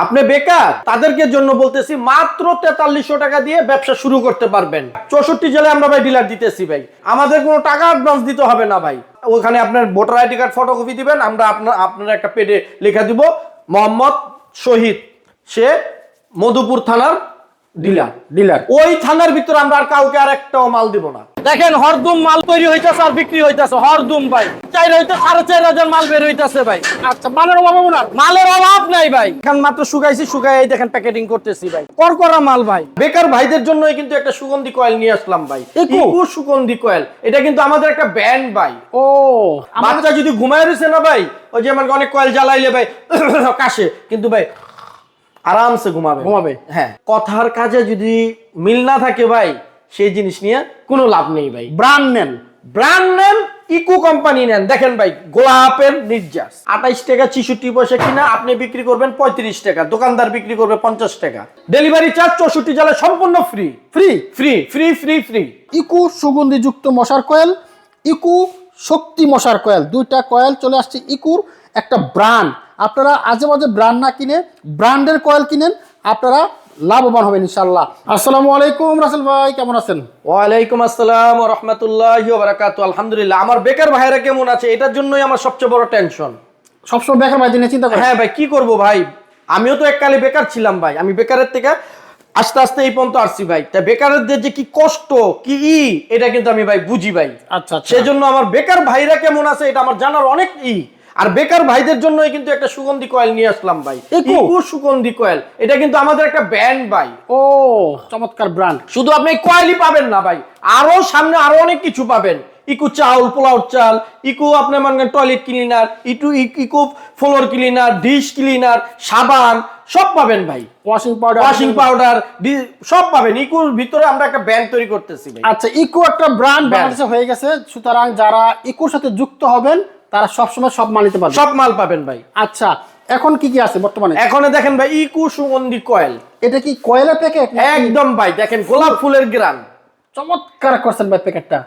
আপনি বেকার, তাদেরকে জন্য বলতেছি মাত্র তেতাল্লিশশো টাকা দিয়ে ব্যবসা শুরু করতে পারবেন। চৌষট্টি জেলায় আমরা ভাই ডিলার দিতেছি ভাই। আমাদের কোনো টাকা অ্যাডভান্স দিতে হবে না ভাই। ওখানে আপনার ভোটার আইডি কার্ড ফটোকপি দিবেন, আমরা আপনার আপনার একটা পেডে লেখা দিব, মোহাম্মদ শহীদ। সে মধুপুর থানার ডিলার ডিলার। ওই থানার ভিতরে আমরা আর কাউকে আর একটাও মাল দিব না। দেখেন হরদুম মাল তৈরি হইতেছে আর বিক্রি হইতেছে। হরদুম ভাই চার হইতে সাড়ে চার হাজার মাল বের হইতেছে ভাই। আচ্ছা মানের অভাব না মালের অভাব নাই ভাই। এখন মাত্র শুকাইছি শুকাই দেখেন প্যাকেটিং করতেছি ভাই। করকরা মাল ভাই। বেকার ভাইদের জন্যই কিন্তু একটা সুগন্ধি কয়েল নিয়ে আসলাম ভাই। ইকো? ইকো সুগন্ধি কয়েল। এটা কিন্তু আমাদের একটা ব্যান্ড ভাই। ও। বাচ্চা যদি ঘুমায় রয়েছে না ভাই ওই যে আমার অনেক কয়েল জ্বালাইলে ভাই কাশে। কিন্তু ভাই আরামসে ঘুমাবে। ঘুমাবে। হ্যাঁ। কথার কাজে যদি মিল না থাকে ভাই সেই জিনিস নিয়ে কোনো লাভ নেই ভাই। ব্র্যান্ড নেন। ব্র্যান্ড নেন ইকো কোম্পানি নেন। দেখেন ভাই গোলাপের নির্যাস। আঠাইশ টাকা ছিষট্টি পয়সা কিনা আপনি বিক্রি করবেন পঁয়ত্রিশ টাকা দোকানদার বিক্রি করবে পঞ্চাশ টাকা। ডেলিভারি চার্জ চৌষট্টি জেলায় সম্পূর্ণ free free free free free free Eco সুগন্ধিযুক্ত মশার কয়েল ইকু শক্তি মশার কয়েল দুইটা কয়েল চলে আসছে ইকুর একটা ব্র্যান্ড আপনারা আজে মাঝে ব্র্যান্ড না কিনে ব্র্যান্ডের কয়েল কিনেন আপনারা লাভবান হবেন ইনশাল্লাহ আসসালামু আলাইকুম রাসেল ভাই কেমন আছেন? ওয়ালাইকুম আসসালাম রহমতুল্লাহ বারাকাতু আলহামদুলিল্লাহ আমার বেকার ভাইরা কেমন আছে? এটার জন্যই আমার সবচেয়ে বড় টেনশন সবসময় বেকার ভাই দিনে চিন্তা হ্যাঁ ভাই কি করব ভাই? আমিও তো এককালে বেকার ছিলাম ভাই। আমি বেকারের থেকে আস্তে আস্তে এই পর্যন্ত আসছি ভাই। তা বেকারদের যে কি কষ্ট কি ই এটা কিন্তু আমি ভাই বুঝি ভাই। আচ্ছা আচ্ছা। সেজন্য আমার বেকার ভাইরা কেমন আছে এটা আমার জানার অনেক ই। আর বেকার ভাইদের জন্যই কিন্তু একটা সুগন্ধি কয়েল নিয়ে আসলাম ভাই। ইকো? সুগন্ধি কয়েল। এটা কিন্তু আমাদের একটা ব্র্যান্ড ভাই। ও চমৎকার ব্র্যান্ড। শুধু আপনি কয়েলই পাবেন না ভাই আরও সামনে আরও অনেক কিছু পাবেন। ইকো চাউল পোলাও চাল ইকো আপনার মানে toilet cleaner ইটু Eco floor cleaner dish cleaner সাবান সব পাবেন ভাই। ওয়াশিং পাউডার ওয়াশিং পাউডার সব পাবেন। ইকোর ভিতরে আমরা একটা ব্যান্ড তৈরি করতেছি ভাই। আচ্ছা ইকো একটা ব্র্যান্ড বাংলাদেশে হয়ে গেছে। সুতরাং যারা ইকোর সাথে যুক্ত হবেন তারা সবসময় সব মাল নিতে পারবে। সব মাল পাবেন ভাই। আচ্ছা এখন কি কি আছে বর্তমানে? এখন দেখেন ভাই ইকো সুগন্ধি কয়েল। এটা কি কয়লা প্যাকেট একদম ভাই দেখেন গোলাপ ফুলের গ্রান। চমৎকার করছেন ভাই প্যাকেটটা।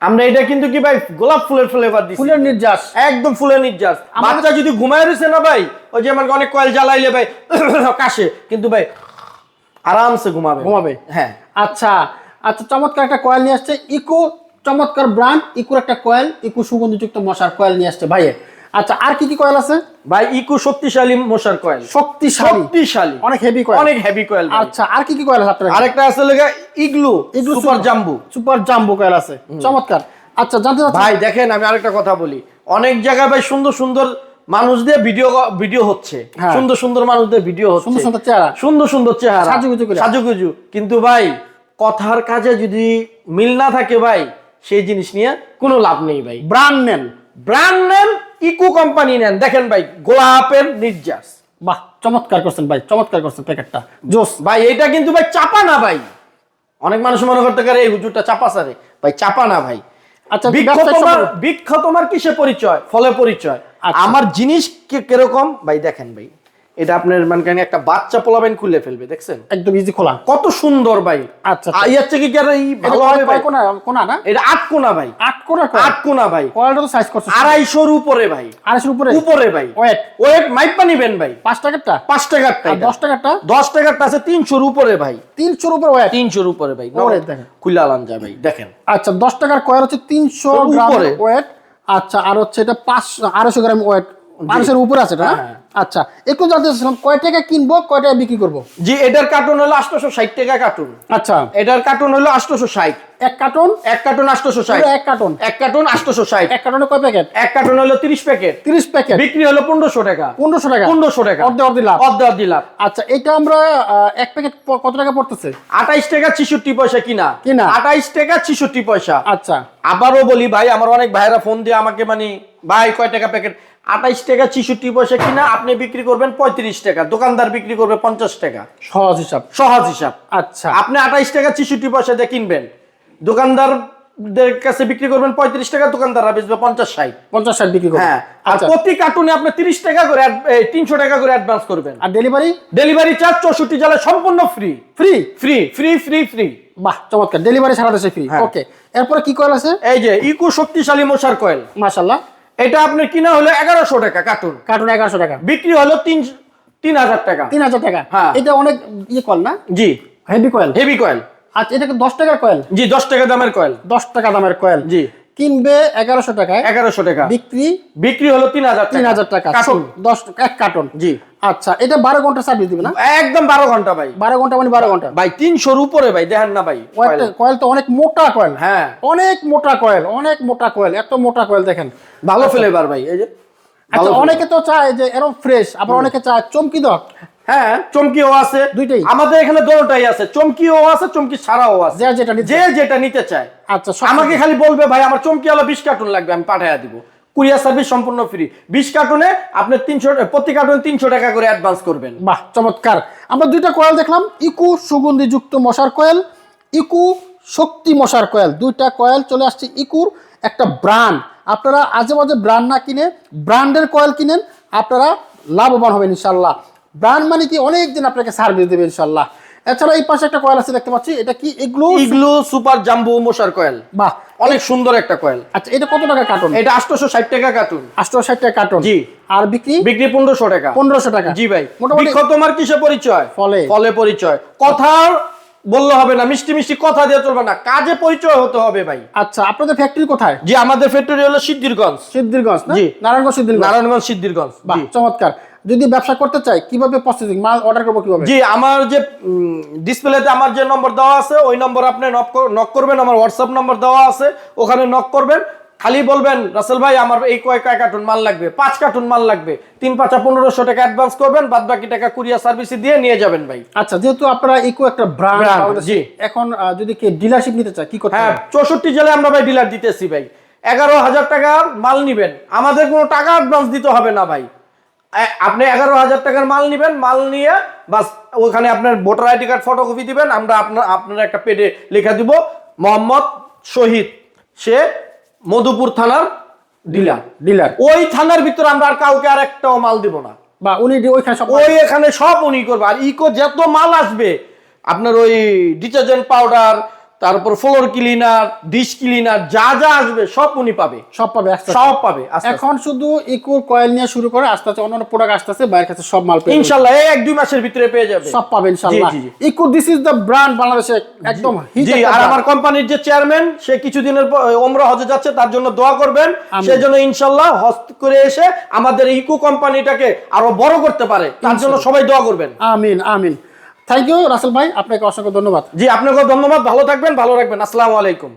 আমরা এটা কিন্তু কি ভাই গোলাপ ফুলের ফ্লেভার দিচ্ছি ফুলের নির্যাস। একদম ফুলের নির্যাস। বাচ্চা যদি ঘুমায় রয়েছে না ভাই ওই যে আমার অনেক কয়েল জ্বালাইলে ভাই কাশে। কিন্তু ভাই আরামসে ঘুমাবে। ঘুমাবে? হ্যাঁ। আচ্ছা আচ্ছা চমৎকার একটা কয়েল নিয়ে আসছে ইকো চমৎকার ব্র্যান্ড ইকোর একটা কয়েল ইকু সুগন্ধিযুক্ত মশার কয়েল নিয়ে আসছে ভাইয়ে। আচ্ছা আর কি কি কয়েল আছে? ভাই ইকো শক্তিশালী মশার কয়েল শক্তিশালী? শক্তিশালী। অনেক হেভি কয়েল অনেক হেভি কয়েল আচ্ছা আর কি কি কয়েল আছে আপনার আরেকটা আছে লেগে Igloo Igloo super jumbo. Super jumbo coil আছে। চমৎকার। আচ্ছা জানতে চাচ্ছি ভাই দেখেন আমি আরেকটা কথা বলি। অনেক জায়গায় ভাই সুন্দর সুন্দর মানুষ দিয়ে ভিডিও ভিডিও হচ্ছে। হ্যাঁ। সুন্দর সুন্দর মানুষদের ভিডিও হচ্ছে। সুন্দর সুন্দর চেহারা। সুন্দর সুন্দর চেহারা। সাজুগুজু। সাজুগুজু। কিন্তু ভাই কথার কাজে যদি মিল না থাকে ভাই সেই জিনিস নিয়ে কোনো লাভ নেই ভাই। ব্র্যান্ড নেন ব্র্যান্ড নেন ইকো কোম্পানি নেন। দেখেন ভাই গোলাপের নির্যাস। বাহ চমৎকার করছেন ভাই চমৎকার করছেন প্যাকেটটা। জোস। ভাই এটা কিন্তু ভাই চাপা না ভাই। অনেক মানুষ মনে করতে পারে এই হুজুরটা চাপা সারে। ভাই চাপা না ভাই। আচ্ছা ব্যবসায় তোমার কিসে পরিচয়? ফলে পরিচয়। আচ্ছা। আমার জিনিস কীরকম? ভাই দেখেন ভাই। এটা আপনার মানে কেন একটা বাচ্চা পোলাবেন খুলে ফেলবে দেখছেন? একদম ইজি খোলা। কত সুন্দর ভাই আচ্ছা, আ, ইয়ার থেকে কি আর এই ভালো হবে ভাই কোনা? কোনা না? এটা আট কোনা ভাই আট কোনা আট কোনা ভাই কয়েলটা তো সাইজ করছে? আড়াইশোর উপরে ভাই আড়াইশোর উপরে? উপরে ভাই ওয়েট। ওয়েট মাইপা নিবেন ভাই। পাঁচ টাকারটা? পাঁচ টাকারটা আর এটা। দশ টাকারটা? দশ টাকারটা আছে তিনশোর উপরে ভাই। তিনশোর উপরে ওয়েট? তিনশোর উপরে ভাই ওরে দেখেন। খুলে আলান যায় ভাই দেখেন। আচ্ছা দশ টাকার কয়েল হচ্ছে তিনশো ওর গ্রাম উপরে। ওয়েট। আচ্ছা আর হচ্ছে এটা পাঁচ আড়াইশো গ্রাম ওয়েট। মানুষের উপরে আছে না? হ্যাঁ। আচ্ছা একটু জানতে চাচ্ছিলাম কয় টাকা কিনবো কয় টাকা বিক্রি করব? জি এটার কার্টুন হলো আটশোশো ষাট টাকা কার্টুন আচ্ছা। এটার কার্টুন হলো আটশোশো ষাট। এক কার্টন এক কার্টুন আটশোশো ষাট। এক কার্টন এক কার্টুন আটশোশো ষাট। এক কার্টনে কয় প্যাকেট এক কার্টুন হলো তিরিশ প্যাকেট তিরিশ প্যাকেট বিক্রি হলো পনেরোশো টাকা। পনেরোশো টাকা? পনেরোশো টাকা। অর্ধে অর্ধে লাভ। অর্ধে অর্ধে লাভ। আচ্ছা এটা আমরা এক প্যাকেট কত টাকা পড়তেছে? আঠাইশ টাকা ছিষট্টি পয়সা কিনা। কিনা। আঠাইশ টাকা ছিষট্টি পয়সা। আচ্ছা। আবারও বলি ভাই আমার অনেক ভাইরা ফোন দিয়ে আমাকে মানে ভাই কয় টাকা প্যাকেট আঠাইশ টাকা ছিষট্টি পয়সা কিনা আপনি বিক্রি করবেন পঁয়ত্রিশ টাকা দোকানদার বিক্রি করবে পঞ্চাশ টাকা। সহজ হিসাব। সহজ হিসাব। আচ্ছা। আপনি আঠাইশ টাকা ছিষট্টি পয়সা দিয়ে কিনবেন দোকানদার কাছে বিক্রি করবেন পঁয়ত্রিশ টাকা দোকানদাররা বেচবে পঞ্চাশ ষাট। পঞ্চাশ ষাট বিক্রি করব হ্যাঁ আর আচ্ছা। প্রতি কার্টুনে আপনি তিরিশ টাকা করে তিনশো টাকা করে অ্যাডভান্স করবেন। আর ডেলিভারি ডেলিভারি চার্জ চৌষট্টি জেলায় সম্পূর্ণ free free free free free free বাহ চমৎকার। ডেলিভারি সারা দেশে ফ্রি হ্যাঁ। ওকে এরপরে কি কয়েল আছে? এই যে ইকো শক্তিশালী মশার কয়েল মাশাল্লাহ এটা আপনার কিনা হলো এগারোশো টাকা কার্টুন কার্টুন এগারোশো টাকা। বিক্রি হলো তিন তিন হাজার টাকা। তিন হাজার টাকা। হ্যাঁ। এটা অনেক ইয়ে কল না? জি। হেভি কয়েল হেভি কয়েল আচ্ছা এটা দশ টাকার কয়েল জি দশ টাকা দামের কয়েল দশ টাকা দামের কয়েল জি। কিনবে এগারোশো টাকায়। এগারোশো টাকা। বিক্রি বিক্রি হলো তিন হাজার তিন হাজার টাকা দশ এক কার্টন। জি। আচ্ছা এটা বারো ঘণ্টা সার্ভিস দিবে না? একদম বারো ঘণ্টা ভাই। বারো ঘণ্টা মানে বারো ঘণ্টা। ভাই তিনশোর উপরে ভাই দেখেন না ভাই। কয়েল তো অনেক মোটা কয়েল। হ্যাঁ। অনেক মোটা কয়েল অনেক মোটা কয়েল এত মোটা কয়েল দেখেন। ভালো ফ্লেভার ভাই এই যে। আচ্ছা অনেকে তো চায় যে এরকম ফ্রেশ আবার অনেকে চায় চমকি দাও হ্যাঁ চমকিও আছে। দুইটাই? আমাদের এখানে দোনোটাই আছে। চমকিও আছে চমকি ছাড়াও আছে। যে যেটা যে যেটা নিতে চায়। আচ্ছা আমাকে খালি বলবে ভাই আমার চমকি হলো বিশ কার্টুন লাগবে আমি পাঠাইয়া দিব। কুরিয়ার সার্ভিস সম্পূর্ণ ফ্রি। বিশ কার্টুনে আপনি তিনশো প্রতি কার্টুনে তিনশো টাকা করে অ্যাডভান্স করবেন। বাহ চমৎকার। আমরা দুইটা কয়েল দেখলাম। ইকু সুগন্ধিযুক্ত মশার কয়েল ইকু শক্তি মশার কয়েল দুইটা কয়েল চলে আসছে ইকুর একটা ব্র্যান্ড আপনারা আজে বাজে ব্র্যান্ড না কিনে ব্র্যান্ডের কয়েল কিনেন আপনারা লাভবান হবেন ইনশাল্লাহ ব্র্যান্ড মানে কি? অনেক দিন আপনাকে সার্ভিস দেবে ইনশাল্লাহ এছাড়া এই পাশে একটা কয়েল আছে দেখতে পাচ্ছি। এটা কি? এগুলো ইগলু সুপার জাম্বু মশার কয়েল বাহ। অনেক সুন্দর একটা কয়েল আচ্ছা এটা কত টাকা কার্টন এটা আটশোশো ষাট টাকা কার্টুন আটশো ষাট টাকা কার্টন জি। আর বিক্রি? বিক্রি পনেরোশো টাকা। পনেরোশো টাকা। জি ভাই। মোটামুটি তোমার কিসে পরিচয়? ফলে। ফলে পরিচয়। কথা বললে হবে না মিষ্টি মিষ্টি কথা দিয়ে চলবে না। কাজে পরিচয় হতে হবে ভাই। আচ্ছা আপনাদের ফ্যাক্টরি কোথায়? জি আমাদের ফ্যাক্টরি হলো সিদ্ধিরগঞ্জ। সিদ্ধিরগঞ্জ না? জি। নারায়ণগঞ্জ সিদ্ধিরগঞ্জ। নারায়ণগঞ্জ সিদ্ধিরগঞ্জ। বাহ চমৎকার। যদি ব্যবসা করতে চাই কীভাবে প্রসেসিং মাল অর্ডার করব কীভাবে? জি আমার যে ডিসপ্লেতে আমার যে নম্বর দেওয়া আছে ওই নম্বর আপনি নক করবেন আমার হোয়াটসঅ্যাপ নম্বর দেওয়া আছে ওখানে নক করবেন। খালি বলবেন রাসেল ভাই আমার এই কয় কয় কার্টুন মাল লাগবে? পাঁচ কার্টুন মাল লাগবে। তিন পাঁচা পনেরোশো টাকা অ্যাডভান্স করবেন বাদ বাকি টাকা কুরিয়ার সার্ভিসে দিয়ে নিয়ে যাবেন ভাই। আচ্ছা যেহেতু আপনারা ইকো একটা ব্র্যান্ড জি। এখন যদি কে ডিলারশিপ নিতে চায় কি করতে হ্যাঁ চৌষট্টি জেলায় আমরা ভাই ডিলার দিতেছি ভাই। এগারো হাজার টাকার মাল নিবেন। আমাদের কোনো টাকা অ্যাডভান্স দিতে হবে না ভাই। আপনি এগারো হাজার টাকার মাল নিবেন মাল নিয়ে বাস ওখানে আপনার ভোটার আইডি কার্ড ফটোকপি দিবেন আমরা আপনার আপনার একটা পেডে লেখা দিব মোহাম্মদ শহীদ। সে মধুপুর থানার ডিলার। ডিলার। ওই থানার ভিতরে আমরা আর কাউকে আর একটাও মাল দিব না। বা উনি ওইখানে সব ওই এখানে সব উনি করবে। আর ইকো যত মাল আসবে আপনার ওই ডিটারজেন্ট পাউডার তারপর ফ্লোর ক্লিনার ডিশ ক্লিনার যা যা আসবে সব উনি পাবে। সব পাবে। সব পাবে। এখন শুধু ইকোর কয়েল নিয়ে শুরু করে আস্তে আস্তে অন্যান্য প্রোডাক্ট আস্তে আস্তে বাইরের কাছে সব মাল পেয়ে। ইনশাল্লাহ এই এক দুই মাসের ভিতরে পেয়ে যাবে। সব পাবে ইনশাআল্লাহ জি। Eco this is the brand বাংলাদেশে একদম জি আর আমার কোম্পানির যে চেয়ারম্যান সে কিছুদিনের পর ওমরা হজে যাচ্ছে তার জন্য দোয়া করবেন। সেজন্য ইনশাল্লাহ হজ করে এসে আমাদের ইকো কোম্পানিটাকে আরও বড় করতে পারে তার জন্য সবাই দোয়া করবেন। আমিন আমিন। থ্যাংক ইউ রাসেল ভাই আপনাকে অসংখ্য ধন্যবাদ। জি আপনাকে ধন্যবাদ, ভালো থাকবেন, ভালো রাখবেন, আসসালামু আলাইকুম।